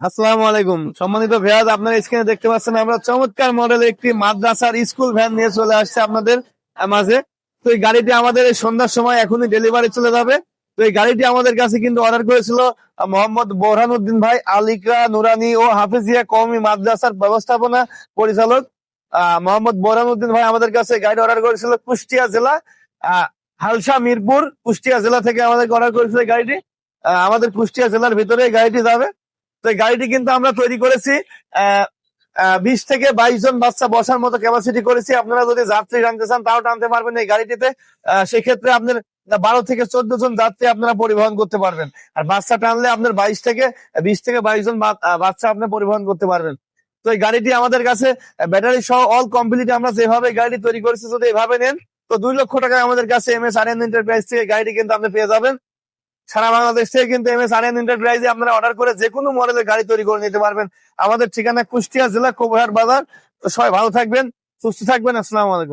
আসসালামু আলাইকুম। সম্মানিত ভেয়াজ, আপনারা স্ক্রিনে দেখতে পাচ্ছেন, আমরা চমৎকার মডেলের একটি মাদ্রাসার স্কুল ভ্যান নিয়ে চলে আসছে আপনাদের মাঝে। তো এই গাড়িটি আমাদের সন্ধ্যার সময় এখনই ডেলিভারি চলে যাবে। তো এই গাড়িটি আমাদের কাছে কিন্তু অর্ডার করেছিল মোহাম্মদ বোরহান উদ্দিন ভাই, আলিকা, নুরানি ও হাফিজিয়া কওমি মাদ্রাসার ব্যবস্থাপনা পরিচালক। মোহাম্মদ বোরহান উদ্দিন ভাই আমাদের কাছে গাড়ি অর্ডার করেছিল কুষ্টিয়া জেলা হালসা মিরপুর, কুষ্টিয়া জেলা থেকে আমাদের অর্ডার করেছিল গাড়িটি। আমাদের কুষ্টিয়া জেলার ভিতরে গাড়িটি যাবে। তো এই গাড়িটি কিন্তু আমরা তৈরি করেছি বিশ থেকে বাইশ জন বাচ্চা বসার মতো ক্যাপাসিটি করেছি। আপনারা যদি যাত্রী টানতে চান, তাও টানতে পারবেন এই গাড়িটিতে। সেক্ষেত্রে আপনার বারো থেকে চোদ্দ জন যাত্রী আপনারা পরিবহন করতে পারবেন। আর বাচ্চা টানলে আপনার বাইশ থেকে, বিশ থেকে বাইশ জন বাচ্চা আপনি পরিবহন করতে পারবেন। তো এই গাড়িটি আমাদের কাছে ব্যাটারি সহ অল কমপ্লিট আমরা যেভাবে গাড়ি তৈরি করেছি যদি এভাবে নেন, তো দুই লক্ষ টাকায় আমাদের কাছে M S R N enterprise থেকে গাড়িটি কিন্তু আপনি পেয়ে যাবেন। সারা বাংলাদেশ থেকে কিন্তু এম এস আর এন এন্টারপ্রাইজে আপনারা অর্ডার করে যে কোনো মডেলের গাড়ি তৈরি করে নিতে পারবেন। আমাদের ঠিকানা কুষ্টিয়া জেলা কোবহাট বাজার। তো সবাই ভালো থাকবেন, সুস্থ থাকবেন, আসসালামু আলাইকুম।